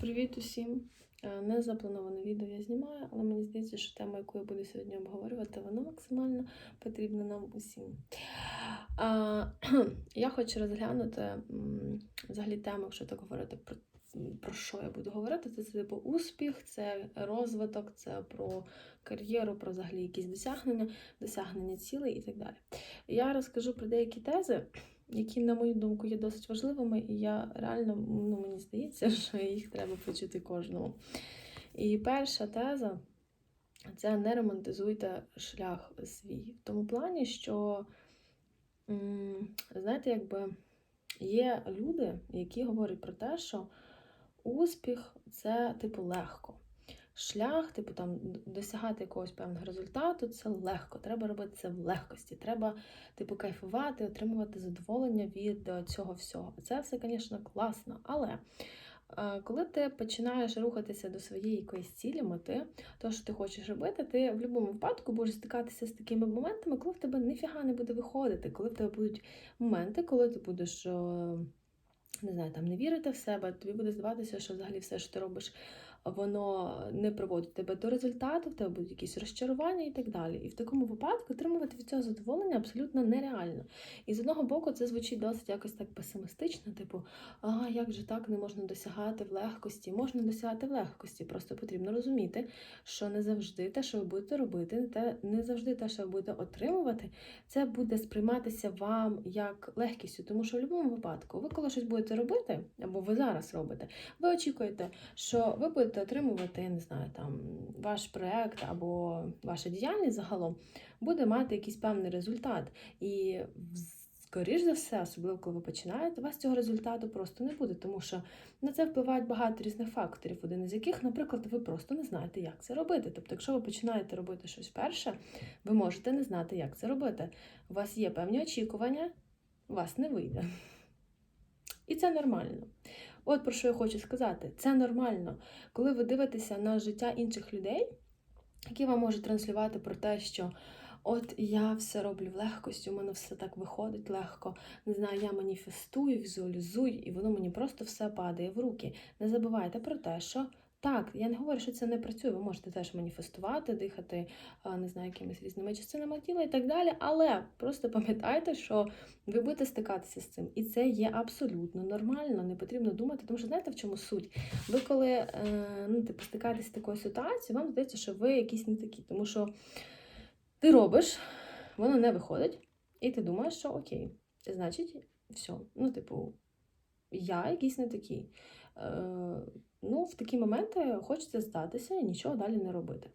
Привіт усім! Е, Не заплановане відео я знімаю, але мені здається, що тема, яку я буду сьогодні обговорювати, вона максимально потрібна нам усім. Я хочу розглянути взагалі тему, якщо так говорити про, про що я буду говорити. Це типу успіх, це розвиток, це про кар'єру, про взагалі якісь досягнення, досягнення цілей і так далі. Я розкажу про деякі тези які, на мою думку, є досить важливими, і я реально ну, мені здається, що їх треба почути кожному. І перша теза це не романтизуйте шлях свій. В тому плані, що, знаєте, якби є люди, які говорять про те, що успіх це типу легко. Шлях, типу там досягати якогось певного результату, це легко. Треба робити це в легкості. Треба, типу, кайфувати, отримувати задоволення від е, цього всього. Це все, звісно, класно. Але е, коли ти починаєш рухатися до своєї якоїсь цілі, мети, то, що ти хочеш робити, ти в будь-якому випадку будеш стикатися з такими моментами, коли в тебе ніфіга не буде виходити, коли в тебе будуть моменти, коли ти будеш. е, Не знаю, там не вірити в себе, тобі буде здаватися, що взагалі все, що ти робиш, воно не приводить тебе до результату, в тебе будуть якісь розчарування і так далі. І в такому випадку отримувати від цього задоволення абсолютно нереально. І з одного боку, це звучить досить якось так песимістично, типу, а як же так не можна досягати в легкості? Можна досягати в легкості, просто потрібно розуміти, що не завжди те, що ви будете робити, те, не завжди те, що ви будете отримувати, це буде сприйматися вам як легкістю. Тому що в будь-якому випадку, ви коли щось будете робити, або ви зараз робите, ви очікуєте, що ви будете отримувати, я не знаю, там ваш проект або ваша діяльність загалом буде мати якийсь певний результат. І скоріш за все, особливо коли ви починаєте, у вас цього результату просто не буде, тому що на це впливають багато різних факторів, один із яких, наприклад, ви просто не знаєте, як це робити. Тобто, якщо ви починаєте робити щось перше, ви можете не знати, як це робити. У вас є певні очікування, у вас не вийде. І це нормально. От про що я хочу сказати: це нормально, коли ви дивитеся на життя інших людей, які вам можуть транслювати про те, що от я все роблю в легкості, у мене все так виходить легко. Не знаю, я маніфестую, візуалізую, і воно мені просто все падає в руки. Не забувайте про те, що. Так, я не говорю, що це не працює. Ви можете теж маніфестувати, дихати, не знаю, якимись різними частинами тіла і так далі. Але просто пам'ятайте, що ви будете стикатися з цим. І це є абсолютно нормально, не потрібно думати, тому що знаєте, в чому суть? Ви коли е, ну, типу, стикаєтеся з такою ситуацією, вам здається, що ви якісь не такі, тому що ти робиш, воно не виходить, і ти думаєш, що окей, значить, все. Ну, типу, я якийсь не такий. Ну, в такі моменти хочеться здатися і нічого далі не робити.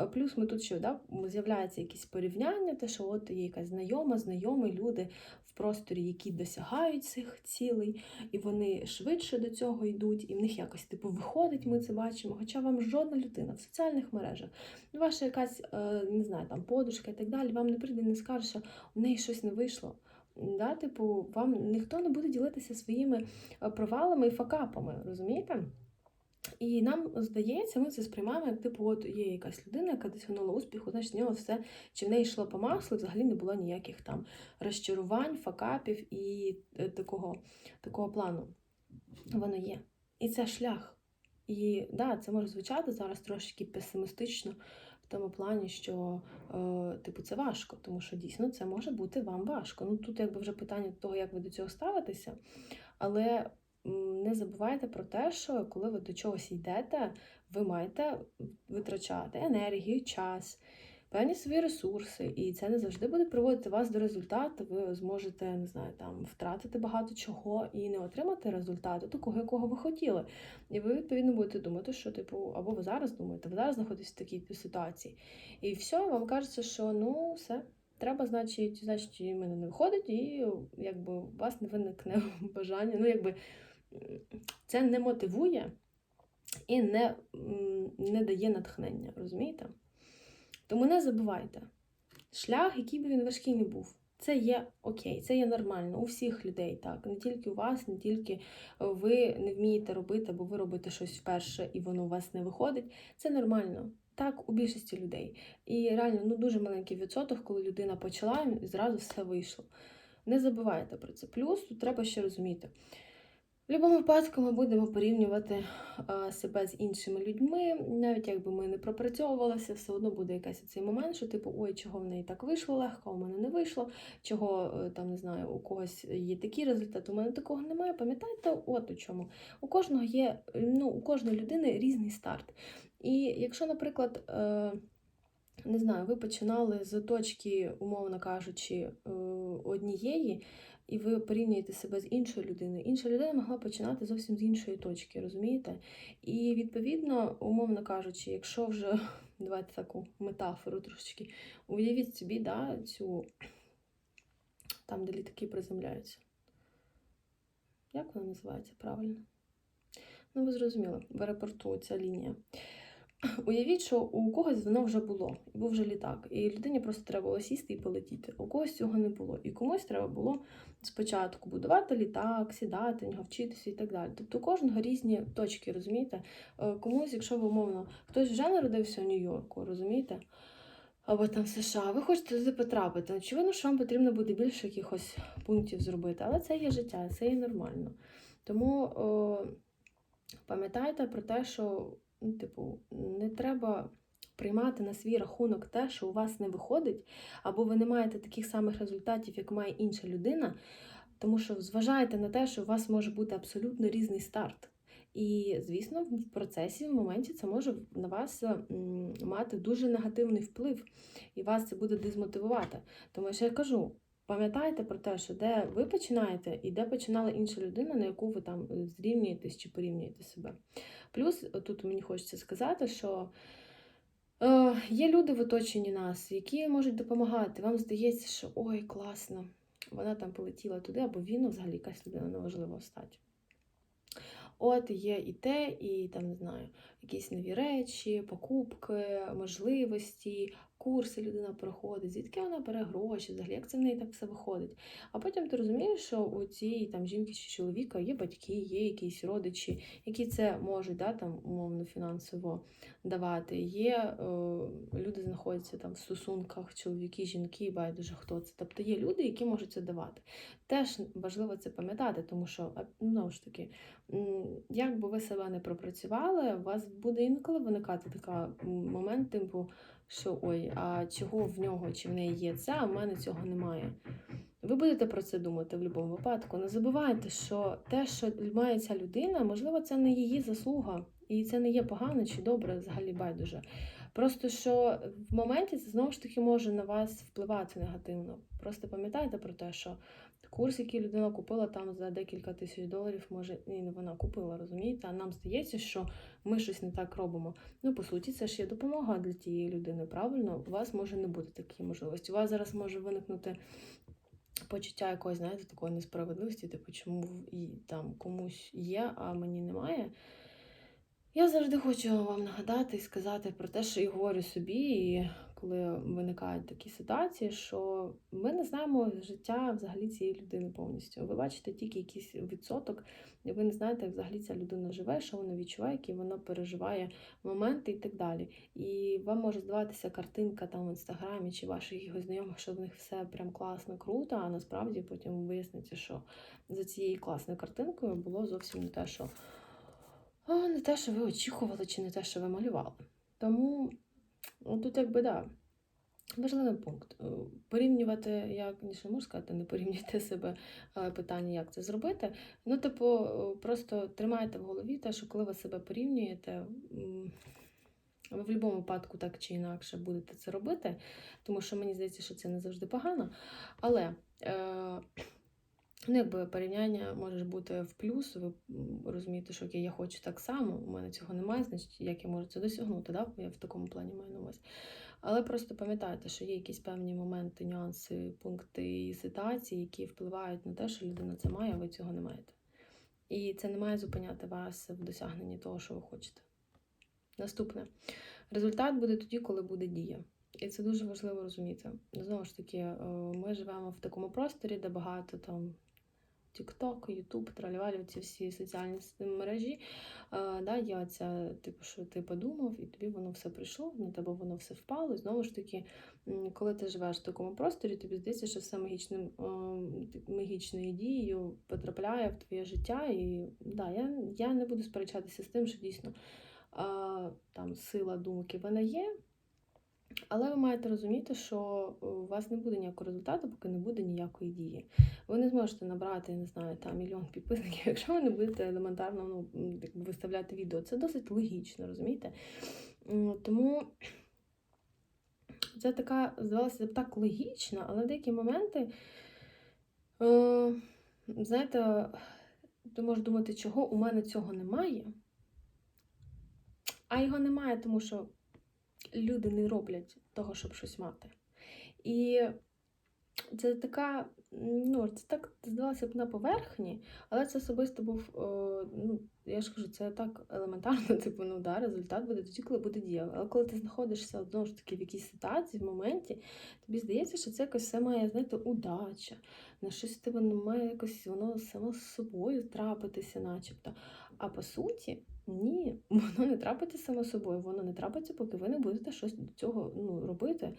Е, плюс ми тут ще да, з'являється якісь порівняння, те, що от є якась знайома, знайомі люди в просторі, які досягають цих цілей, і вони швидше до цього йдуть, і в них якось типу виходить, ми це бачимо. Хоча вам жодна людина в соціальних мережах, ваша якась, е, не знаю, там подружка і так далі, вам не прийде не скаже, що у неї щось не вийшло. Да, Типу, вам ніхто не буде ділитися своїми е, провалами і факапами, розумієте? І нам здається, ми це сприймаємо, як типу, от є якась людина, яка досягнула успіху, значить, в нього все, чи в неї йшло по маслу, взагалі не було ніяких там розчарувань, факапів і е, такого, такого плану. Воно є. І це шлях. І да, це може звучати зараз трошки песимістично в тому плані, що е, типу це важко, тому що дійсно це може бути вам важко. Ну тут якби вже питання того, як ви до цього ставитеся, але не забувайте про те, що коли ви до чогось йдете, ви маєте витрачати енергію, час, певні свої ресурси, і це не завжди буде приводити вас до результату. Ви зможете, не знаю, там втратити багато чого і не отримати результату, такого, якого ви хотіли. І ви, відповідно, будете думати, що, типу, або ви зараз думаєте, ви зараз знаходитесь в такій ситуації. І все, вам кажеться, що ну все. Треба, значить, значить, в мене не виходить, і якби у вас не виникне бажання. Ну, якби це не мотивує і не, не дає натхнення, розумієте? Тому не забувайте, шлях, який би він важкий не був, це є окей, це є нормально у всіх людей, так. Не тільки у вас, не тільки ви не вмієте робити, або ви робите щось вперше і воно у вас не виходить. Це нормально. Так, у більшості людей. І реально ну, дуже маленький відсоток, коли людина почала, і зразу все вийшло. Не забувайте про це. Плюс тут треба ще розуміти. Будь-якому випадку ми будемо порівнювати е, себе з іншими людьми, навіть якби ми не пропрацьовувалися, все одно буде якийсь цей момент, що типу, ой, чого в неї так вийшло легко, у мене не вийшло, чого е, там не знаю, у когось є такі результати, у мене такого немає. Пам'ятайте, от у чому. У кожного є, ну, у кожної людини різний старт. І якщо, наприклад, е, не знаю, ви починали з точки, умовно кажучи, однієї, і ви порівнюєте себе з іншою людиною. Інша людина могла починати зовсім з іншої точки, розумієте? І відповідно, умовно кажучи, якщо вже давайте таку метафору трошечки, уявіть собі, да, цю там, де літаки приземляються. Як вона називається правильно? Ну, ви зрозуміли, в аеропорту ця лінія. Уявіть, що у когось воно вже було, і був вже літак, і людині просто треба було сісти і полетіти. У когось цього не було. І комусь треба було спочатку будувати літак, сідати, нього вчитися і так далі. Тобто у кожного різні точки, розумієте? Е, Комусь, якщо ви умовно, хтось вже народився у Нью-Йорку, розумієте? Або там США, ви хочете туди потрапити. Очевидно, що вам потрібно буде більше якихось пунктів зробити, але це є життя, це є нормально. Тому о, пам'ятайте про те, що типу, не треба приймати на свій рахунок те, що у вас не виходить, або ви не маєте таких самих результатів, як має інша людина, тому що зважайте на те, що у вас може бути абсолютно різний старт. І, звісно, в процесі, в моменті це може на вас мати дуже негативний вплив, і вас це буде дезмотивувати. Тому що я кажу. Пам'ятайте про те, що де ви починаєте і де починала інша людина, на яку ви там зрівнюєтесь чи порівнюєте себе. Плюс тут мені хочеться сказати, що е, є люди в оточенні нас, які можуть допомагати. Вам здається, що ой, класно, вона там полетіла туди, або він, взагалі якась людина неважлива стать. От є і те, і там не знаю, якісь нові речі, покупки, можливості, курси людина проходить, звідки вона бере гроші, взагалі, як це в неї так все виходить. А потім ти розумієш, що у цієї там жінки чи чоловіка є батьки, є якісь родичі, які це можуть да, там, умовно фінансово давати. Є е, люди знаходяться там в стосунках, чоловіки, жінки, байдуже хто це. Тобто є люди, які можуть це давати. Теж важливо це пам'ятати, тому що знову ж таки, як би ви себе не пропрацювали, у вас буде інколи виникати такий момент, типу що ой, а чого в нього чи в неї є це, а в мене цього немає. Ви будете про це думати в будь-якому випадку. Не забувайте, що те, що має ця людина, можливо, це не її заслуга, і це не є погано чи добре, взагалі байдуже. Просто що в моменті це знову ж таки може на вас впливати негативно. Просто пам'ятайте про те, що Курс, який людина купила там за декілька тисяч доларів, може, і вона купила, розумієте? А нам здається, що ми щось не так робимо. Ну, по суті, це ж є допомога для тієї людини. Правильно, у вас може не бути такої можливості. У вас зараз може виникнути почуття якоїсь, знаєте, такої несправедливості, типу, чому і там комусь є, а мені немає. Я завжди хочу вам нагадати і сказати про те, що і говорю собі, і коли виникають такі ситуації, що ми не знаємо життя взагалі цієї людини повністю. Ви бачите тільки якийсь відсоток, і ви не знаєте, як взагалі ця людина живе, що вона відчуває, які вона переживає моменти і так далі. І вам може здаватися картинка там в інстаграмі чи ваших його знайомих, що в них все прям класно, круто, а насправді потім виясниться, що за цією класною картинкою було зовсім не те, що не те, що ви очікували, чи не те, що ви малювали. Тому тут, якби, да, важливий пункт. Е, порівнювати, як ніж можу сказати, не порівнюйте себе е, питання, як це зробити. Ну, типу, просто тримайте в голові те, що коли ви себе порівнюєте, ви в будь-якому випадку так чи інакше будете це робити, тому що мені здається, що це не завжди погано. Але. Е Ну, якби порівняння може бути в плюс, ви розумієте, що окей, я хочу так само, у мене цього немає, значить, як я можу це досягнути, да? я в такому плані маю на увазі. Але просто пам'ятайте, що є якісь певні моменти, нюанси, пункти і ситуації, які впливають на те, що людина це має, а ви цього не маєте. І це не має зупиняти вас в досягненні того, що ви хочете. Наступне. Результат буде тоді, коли буде дія. І це дуже важливо розуміти. Знову ж таки, е, ми живемо в такому просторі, де багато там TikTok, YouTube, тралівалі, ці всі соціальні мережі. Е, да, є оця, типу, що ти подумав, і тобі воно все прийшло, на тебе воно все впало. І знову ж таки, коли ти живеш в такому просторі, тобі здається, що все магічним, магічною дією потрапляє в твоє життя. І да, я, я не буду сперечатися з тим, що дійсно а, там сила думки вона є. Але ви маєте розуміти, що у вас не буде ніякого результату, поки не буде ніякої дії. Ви не зможете набрати, не знаю, там мільйон підписників, якщо ви не будете елементарно ну, виставляти відео. Це досить логічно, розумієте? Тому це така, здавалося б, так логічно, але в деякі моменти, е, знаєте, ти можеш думати, чого у мене цього немає. А його немає, тому що люди не роблять того, щоб щось мати. І це така, ну, це так здавалося б на поверхні, але це особисто був, е, ну, я ж кажу, це так елементарно, типу, ну да, результат буде тоді, коли буде дія. Але коли ти знаходишся знову ж таки в якійсь ситуації, в моменті, тобі здається, що це якось все має, знаєте, удача, на щось тебе не має якось воно само з собою трапитися, начебто. А по суті, ні, воно не трапиться само собою, воно не трапиться, поки ви не будете щось до цього ну, робити.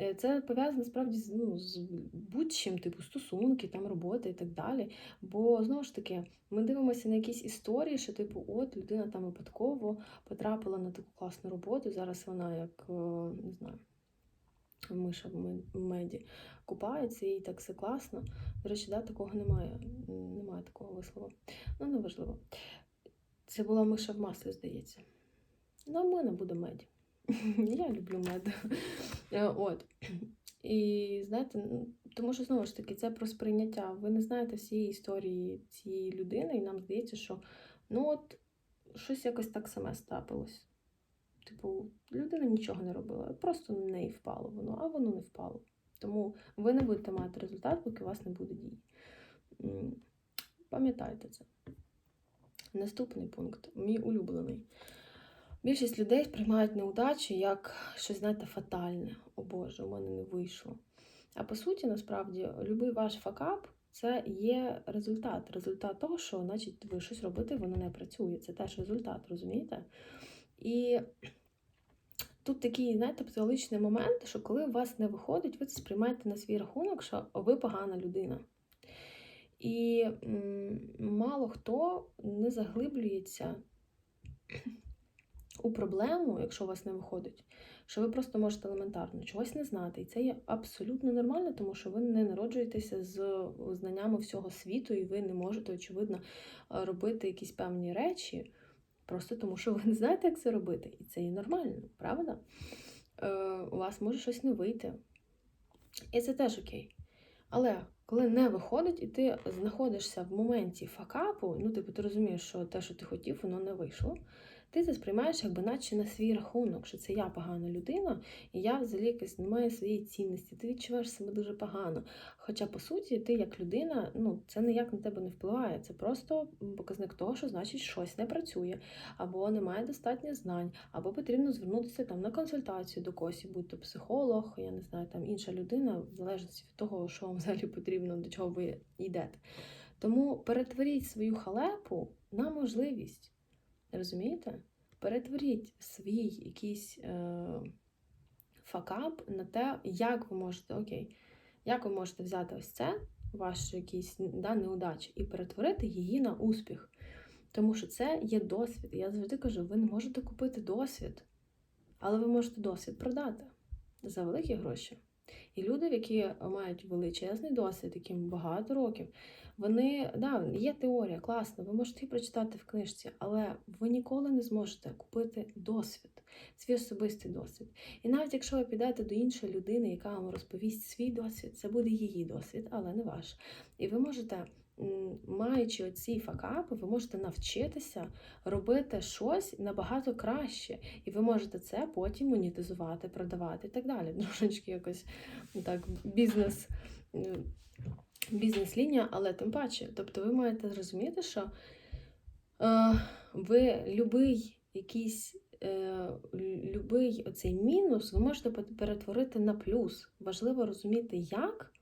Е, Це пов'язано справді з, ну, з будь-чим, типу стосунки, там робота і так далі. Бо знову ж таки, ми дивимося на якісь історії, що типу, от людина там випадково потрапила на таку класну роботу. Зараз вона як е, не знаю. Миша в меді купається, і так все класно. До речі, да, такого немає. Немає такого вислову. Ну, неважливо. Це була миша в маслі, здається. Ну, в мене буде меді. Я люблю мед. Е, От. І знаєте, тому що знову ж таки це про сприйняття. Ви не знаєте всієї історії цієї людини, і нам здається, що ну от щось якось так саме стапилось. Типу, людина нічого не робила, просто на неї впало воно, а воно не впало. Тому ви не будете мати результат, поки у вас не буде дій. Пам'ятайте це. Наступний пункт, мій улюблений. Більшість людей сприймають неудачу як щось, знаєте, фатальне. О Боже, у мене не вийшло. А по суті, насправді, любий ваш факап це є результат. Результат того, що, значить, ви щось робите, воно не працює. Це теж результат, розумієте? І тут такий, знаєте, психологічний момент, що коли у вас не виходить, ви це сприймаєте на свій рахунок, що ви погана людина. І мало хто не заглиблюється у проблему, якщо у вас не виходить, що ви просто можете елементарно чогось не знати. І це є абсолютно нормально, тому що ви не народжуєтеся з знаннями всього світу, і ви не можете, очевидно, робити якісь певні речі, просто тому що ви не знаєте, як це робити. І це і нормально, правда? Е, у вас може щось не вийти. І це теж окей. Але коли не виходить, і ти знаходишся в моменті факапу, ну, типу, ти розумієш, що те, що ти хотів, воно не вийшло. Ти це сприймаєш якби наче на свій рахунок, що це я погана людина, і я взагалі якось не маю своєї цінності. Ти відчуваєш себе дуже погано. Хоча, по суті, ти як людина, ну це ніяк на тебе не впливає. Це просто показник того, що значить щось не працює, або немає достатньо знань, або потрібно звернутися там на консультацію до когось, будь то психолог, я не знаю, там інша людина, в залежності від того, що вам взагалі потрібно, до чого ви йдете. Тому перетворіть свою халепу на можливість. Розумієте? Перетворіть свій якийсь е, факап на те, як ви можете, окей, як ви можете взяти ось це, ваш якийсь да, неудачі, і перетворити її на успіх. Тому що це є досвід. Я завжди кажу, ви не можете купити досвід, але ви можете досвід продати за великі гроші. І люди, які мають величезний досвід, яким багато років, вони, да, є теорія, класно, ви можете її прочитати в книжці, але ви ніколи не зможете купити досвід, свій особистий досвід. І навіть якщо ви підете до іншої людини, яка вам розповість свій досвід, це буде її досвід, але не ваш. І ви можете, маючи оці факапи, ви можете навчитися робити щось набагато краще. І ви можете це потім монетизувати, продавати і так далі. Трошечки якось так бізнес. Бізнес-лінія, але тим паче. Тобто ви маєте зрозуміти, що е, ви любий якийсь е, любий оцей мінус ви можете перетворити на плюс. Важливо розуміти, як,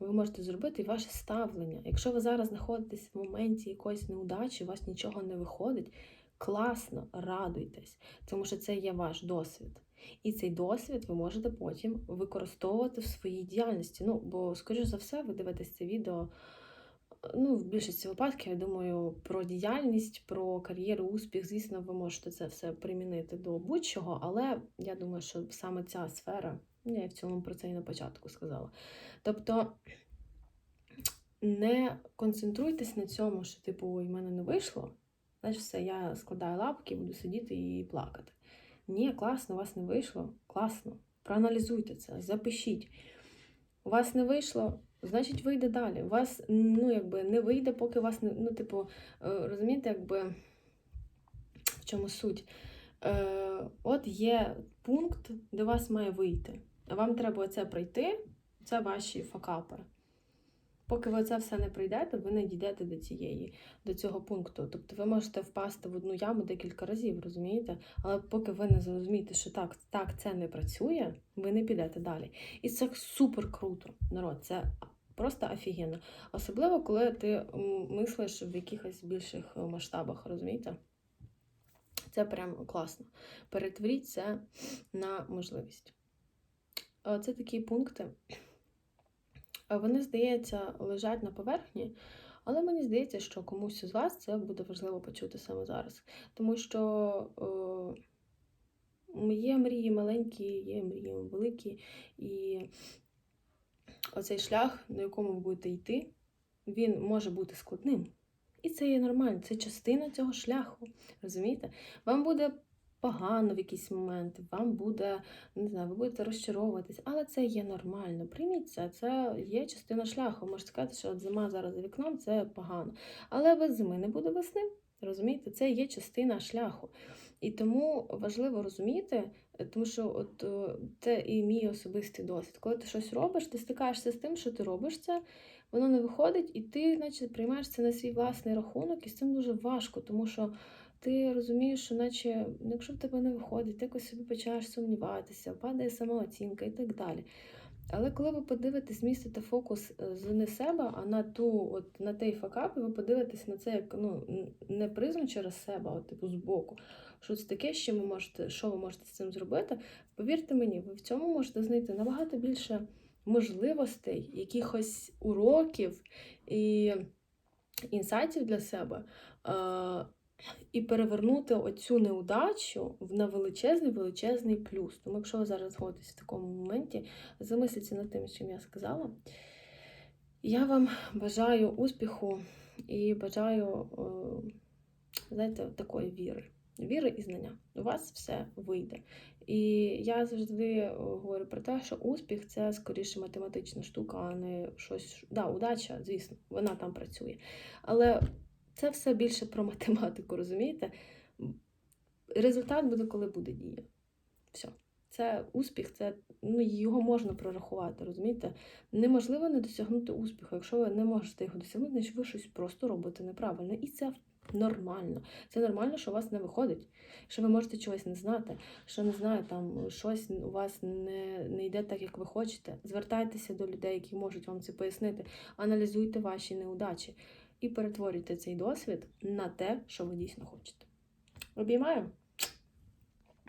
ви можете зробити ваше ставлення. Якщо ви зараз знаходитесь в моменті якоїсь неудачі, у вас нічого не виходить, класно, радуйтесь, тому що це є ваш досвід. І цей досвід ви можете потім використовувати в своїй діяльності. Ну, бо, скоріш за все, ви дивитесь це відео. Ну, в більшості випадків, я думаю, про діяльність, про кар'єру, успіх, звісно, ви можете це все примінити до будь-чого, але я думаю, що саме ця сфера, я в цілому про це і на початку сказала. Тобто не концентруйтесь на цьому, що, типу, ой, в мене не вийшло, значить все, я складаю лапки, буду сидіти і плакати. Ні, класно, у вас не вийшло, класно. Проаналізуйте це, запишіть. У вас не вийшло, значить вийде далі. У вас ну, якби, не вийде, поки у вас не. Ну, типу, е, розумієте, якби в чому суть? Е, От є пункт, де вас має вийти. Вам треба оце пройти, це ваші факапи. Поки ви це все не пройдете, ви не дійдете до цієї, до цього пункту. Тобто ви можете впасти в одну яму декілька разів, розумієте? Але поки ви не зрозумієте, що так, так це не працює, ви не підете далі. І це супер круто, народ. Це просто офігенно. Особливо, коли ти мислиш в якихось більших масштабах, розумієте? Це прям класно. Перетворіть це на можливість. Е, Це такі пункти. Е, Вони, здається, лежать на поверхні, але мені здається, що комусь із вас це буде важливо почути саме зараз. Тому що е, є мрії маленькі, є мрії великі, і оцей шлях, на якому ви будете йти, він може бути складним. І це є нормально, це частина цього шляху. Розумієте? Вам буде погано в якийсь момент, вам буде, не знаю, ви будете розчаровуватись, але це є нормально. Прийміть це, це є частина шляху. Можете сказати, що от зима зараз за вікном це погано. Але без зими не буде весни. Розумієте, це є частина шляху. І тому важливо розуміти, тому що от е, це і мій особистий досвід. Коли ти щось робиш, ти стикаєшся з тим, що ти робиш це, воно не виходить, і ти, наче, приймаєш це на свій власний рахунок, і з цим дуже важко, тому що ти розумієш, що наче, ну, якщо в тебе не виходить, ти якось собі починаєш сумніватися, падає самооцінка і так далі. Але коли ви подивитесь, змістите фокус е, з не себе, а на ту, от на той факап, і ви подивитесь на це як ну, не призму через себе, а типу збоку. Що це таке, що ви можете, що ви можете з цим зробити? Повірте мені, ви в цьому можете знайти набагато більше можливостей, якихось уроків і інсайтів для себе. І перевернути оцю неудачу в на величезний величезний плюс. Тому, якщо ви зараз знаходитесь в такому моменті, замисліться над тим, що я сказала. Я вам бажаю успіху і бажаю, е, знаєте, такої віри. Віри і знання. У вас все вийде. І я завжди е, говорю про те, що успіх це скоріше математична штука, а не щось. Да, удача, звісно, вона там працює. Але це все більше про математику, розумієте? Результат буде, коли буде дія. Все. Це успіх, це ну, його можна прорахувати, розумієте? Неможливо не досягнути успіху. Якщо ви не можете його досягнути, значить ви щось просто робите неправильно. І це нормально. Це нормально, що у вас не виходить. Що ви можете чогось не знати, що не знаю, там щось у вас не, не йде так, як ви хочете. Звертайтеся до людей, які можуть вам це пояснити. Аналізуйте ваші неудачі і перетворюйте цей досвід на те, що ви дійсно хочете. Обіймаю!